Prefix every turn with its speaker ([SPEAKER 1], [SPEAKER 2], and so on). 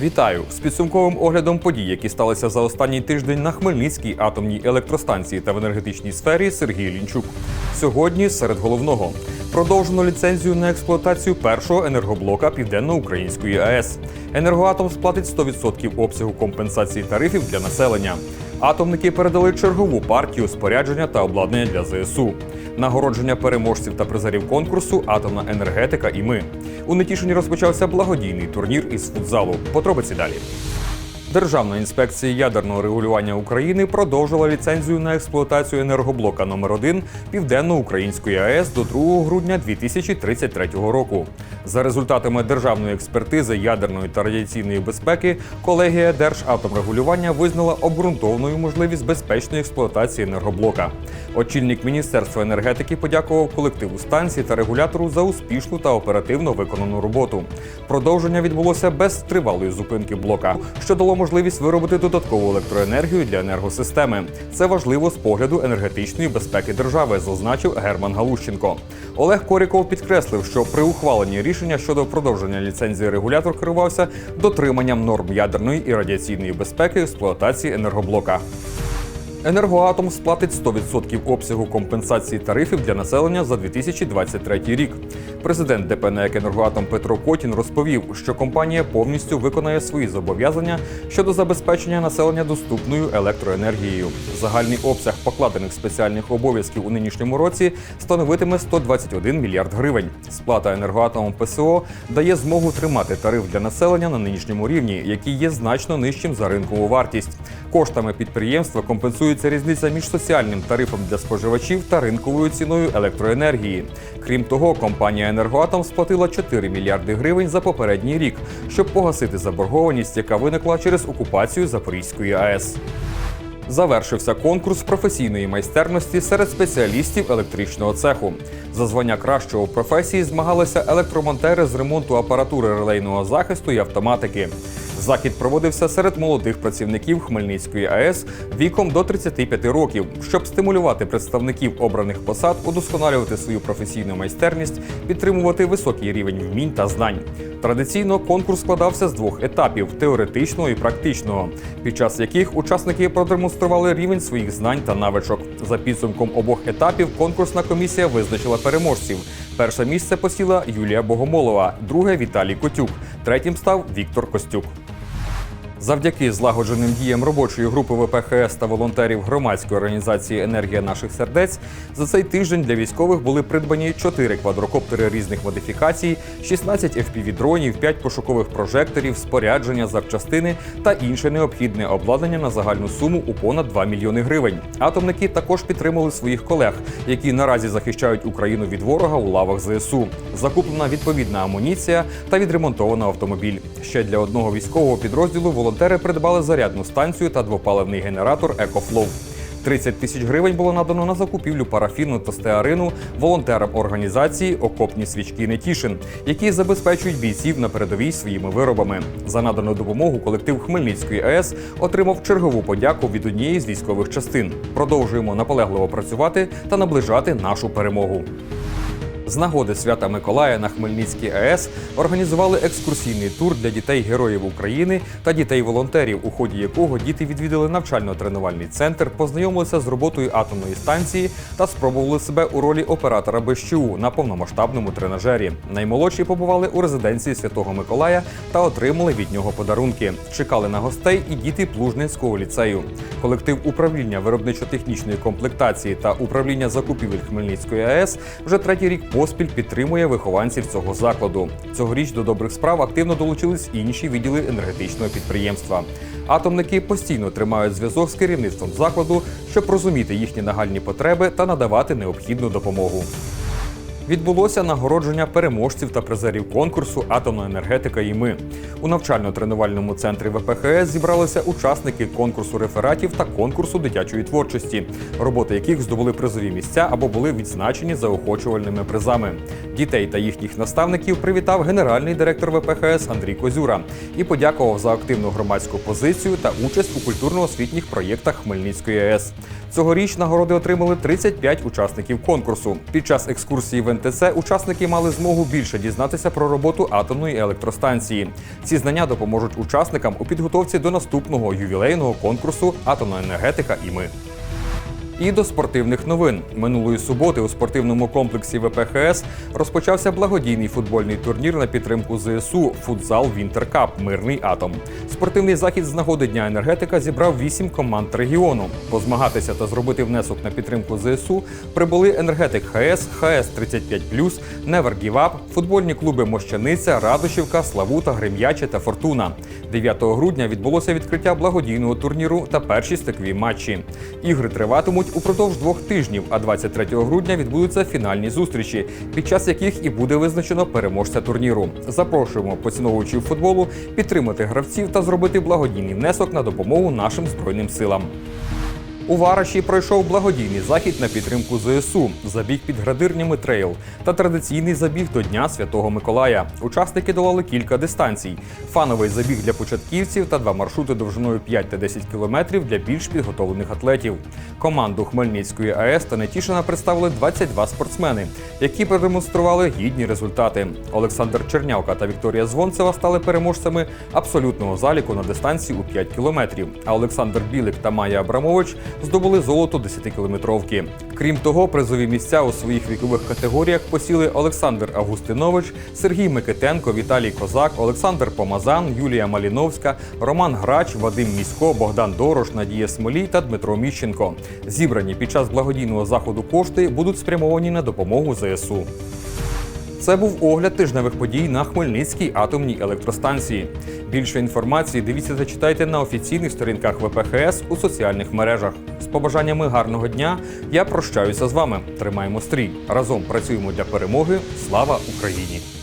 [SPEAKER 1] Вітаю з підсумковим оглядом подій, які сталися за останній тиждень на Хмельницькій атомній електростанції та в енергетичній сфері Сергій Лінчук. Сьогодні серед головного продовжено ліцензію на експлуатацію першого енергоблока Південно-Української АЕС. Енергоатом сплатить 100% обсягу компенсації тарифів для населення. Атомники передали чергову партію спорядження та обладнання для ЗСУ. Нагородження переможців та призерів конкурсу Атомна енергетика і ми. У Нетішині розпочався благодійний турнір із футзалу. Подробиці далі. Державна інспекція ядерного регулювання України продовжила ліцензію на експлуатацію енергоблока номер 1 Південно-Української АЕС до 2 грудня 2033 року. За результатами державної експертизи ядерної та радіаційної безпеки, колегія Держатомрегулювання визнала обґрунтованою можливість безпечної експлуатації енергоблока. Очільник Міністерства енергетики подякував колективу станції та регулятору за успішну та оперативно виконану роботу. Продовження відбулося без тривалої зупинки блока, що дало можливість виробити додаткову електроенергію для енергосистеми. Це важливо з погляду енергетичної безпеки держави, зазначив Герман Галущенко. Олег Коріков підкреслив, що при ухваленні рішення щодо продовження ліцензії регулятор керувався дотриманням норм ядерної і радіаційної безпеки експлуатації енергоблока. Енергоатом сплатить 100% обсягу компенсації тарифів для населення за 2023 рік. Президент ДП «НЕК Енергоатом Петро Котін розповів, що компанія повністю виконає свої зобов'язання щодо забезпечення населення доступною електроенергією. Загальний обсяг покладених спеціальних обов'язків у нинішньому році становитиме 121 мільярд гривень. Сплата енергоатомом ПСО дає змогу тримати тариф для населення на нинішньому рівні, який є значно нижчим за ринкову вартість. Коштами підприємства компенсується різниця між соціальним тарифом для споживачів та ринковою ціною електроенергії. Крім того, компанія Енергоатом сплатила 4 мільярди гривень за попередній рік, щоб погасити заборгованість, яка виникла через окупацію Запорізької АЕС. Завершився конкурс професійної майстерності серед спеціалістів електричного цеху. За звання кращого в професії змагалися електромонтери з ремонту апаратури релейного захисту і автоматики. Захід проводився серед молодих працівників Хмельницької АЕС віком до 35 років, щоб стимулювати представників обраних посад, удосконалювати свою професійну майстерність, підтримувати високий рівень вмінь та знань. Традиційно конкурс складався з двох етапів теоретичного і практичного, під час яких учасники продемонстрували рівень своїх знань та навичок. За підсумком обох етапів конкурсна комісія визначила переможців. Перше місце посіла Юлія Богомолова, друге Віталій Котюк, третім став Віктор Костюк. Завдяки злагодженим діям робочої групи ВПХС та волонтерів громадської організації Енергія наших сердець за цей тиждень для військових були придбані 4 квадрокоптери різних модифікацій, 16 FPV-дронів, 5 пошукових прожекторів, спорядження, запчастини та інше необхідне обладнання на загальну суму у понад 2 мільйони гривень. Атомники також підтримали своїх колег, які наразі захищають Україну від ворога у лавах ЗСУ. Закуплена відповідна амуніція та відремонтовано автомобіль. Ще для одного військового підрозділу волонтери придбали зарядну станцію та двопаливний генератор «Екофлоу». 30 тисяч гривень було надано на закупівлю парафіну та стеарину волонтерам організації Окопні свічки Нетішин, які забезпечують бійців на передовій своїми виробами. За надану допомогу колектив Хмельницької АЕС отримав чергову подяку від однієї з військових частин. Продовжуємо наполегливо працювати та наближати нашу перемогу. З нагоди свята Миколая на Хмельницькій АЕС організували екскурсійний тур для дітей героїв України та дітей-волонтерів, у ході якого діти відвідали навчально-тренувальний центр, познайомилися з роботою атомної станції та спробували себе у ролі оператора БЩУ на повномасштабному тренажері. Наймолодші побували у резиденції Святого Миколая та отримали від нього подарунки. Чекали на гостей і діти Плужненського ліцею. Колектив управління виробничо-технічної комплектації та управління закупівель Хмельницької АЕС вже третій рік поспіль підтримує вихованців цього закладу. Цьогоріч до добрих справ активно долучились інші відділи енергетичного підприємства. Атомники постійно тримають зв'язок з керівництвом закладу, щоб розуміти їхні нагальні потреби та надавати необхідну допомогу. Відбулося нагородження переможців та призерів конкурсу Атомна енергетика і ми. У навчально-тренувальному центрі ВПХС зібралися учасники конкурсу рефератів та конкурсу дитячої творчості, роботи яких здобули призові місця або були відзначені заохочувальними призами. Дітей та їхніх наставників привітав генеральний директор ВПХС Андрій Козюра і подякував за активну громадську позицію та участь у культурно-освітніх проєктах Хмельницької АЕС. Цьогоріч нагороди отримали 35 учасників конкурсу. Під час екскурсії в НТЦ учасники мали змогу більше дізнатися про роботу атомної електростанції. Ці знання допоможуть учасникам у підготовці до наступного ювілейного конкурсу Атомна енергетика і ми. І до спортивних новин минулої суботи у спортивному комплексі ВПХС розпочався благодійний футбольний турнір на підтримку ЗСУ Футзал Вінтеркап Мирний атом. Спортивний захід з нагоди Дня енергетика зібрав вісім команд регіону. Позмагатися та зробити внесок на підтримку ЗСУ прибули енергетик ХС, ХС 35 Never Give Up, футбольні клуби Мощаниця, Радушівка, Славута, Грем'яче та Фортуна. 9 грудня відбулося відкриття благодійного турніру та перші стикові матчі. Ігри триватимуть упродовж двох тижнів, а 23 грудня відбудуться фінальні зустрічі, під час яких і буде визначено переможця турніру. Запрошуємо поціновувачів футболу підтримати гравців та зробити благодійний внесок на допомогу нашим збройним силам. У Вараші пройшов благодійний захід на підтримку ЗСУ, забіг під градирнями трейл та традиційний забіг до Дня Святого Миколая. Учасники долали кілька дистанцій: фановий забіг для початківців та два маршрути довжиною 5 та 10 кілометрів для більш підготовлених атлетів. Команду Хмельницької АЕС та Нетішина представили 22 спортсмени, які продемонстрували гідні результати. Олександр Чернявка та Вікторія Звонцева стали переможцями абсолютного заліку на дистанції у 5 кілометрів. А Олександр Білик та Майя Абрамович здобули золото 10-кілометровки. Крім того, призові місця у своїх вікових категоріях посіли Олександр Августинович, Сергій Микитенко, Віталій Козак, Олександр Помазан, Юлія Маліновська, Роман Грач, Вадим Місько, Богдан Дорош, Надія Смолій та Дмитро Міщенко. Зібрані під час благодійного заходу кошти будуть спрямовані на допомогу ЗСУ. Це був огляд тижневих подій на Хмельницькій атомній електростанції. Більше інформації дивіться та читайте на офіційних сторінках ВПХС у соціальних мережах. З побажаннями гарного дня я прощаюся з вами. Тримаємо стрій. Разом працюємо для перемоги. Слава Україні!